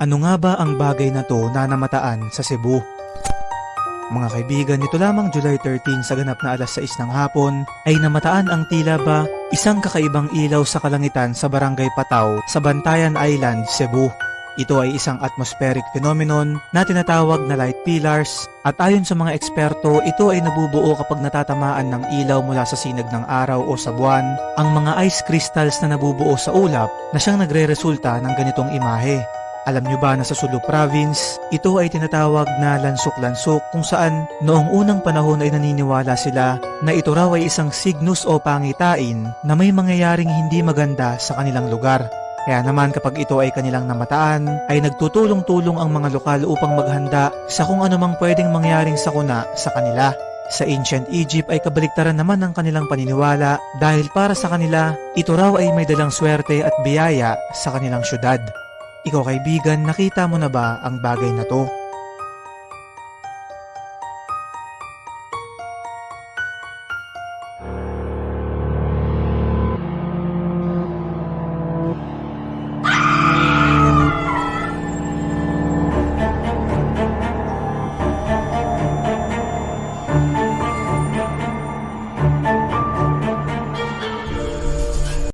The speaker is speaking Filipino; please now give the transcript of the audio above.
Ano nga ba ang bagay na to na namataan sa Cebu? Mga kaibigan, nito lamang July 13 sa ganap na alas 6 ng hapon ay namataan ang tila ba isang kakaibang ilaw sa kalangitan sa Barangay Pataw sa Bantayan Island, Cebu. Ito ay isang atmospheric phenomenon na tinatawag na light pillars at ayon sa mga eksperto, ito ay nabubuo kapag natatamaan ng ilaw mula sa sinag ng araw o sa buwan ang mga ice crystals na nabubuo sa ulap na siyang nagre-resulta ng ganitong imahe. Alam nyo ba na sa Sulu Province, ito ay tinatawag na lansok-lansok kung saan noong unang panahon ay naniniwala sila na ito raw ay isang signus o pangitain na may mangyayaring hindi maganda sa kanilang lugar. Kaya naman kapag ito ay kanilang namataan, ay nagtutulong-tulong ang mga lokal upang maghanda sa kung anumang pwedeng mangyaring sakuna sa kanila. Sa ancient Egypt ay kabaliktaran naman ang kanilang paniniwala dahil para sa kanila, ito raw ay may dalang swerte at biyaya sa kanilang syudad. Ikaw kaibigan, nakita mo na ba ang bagay na to?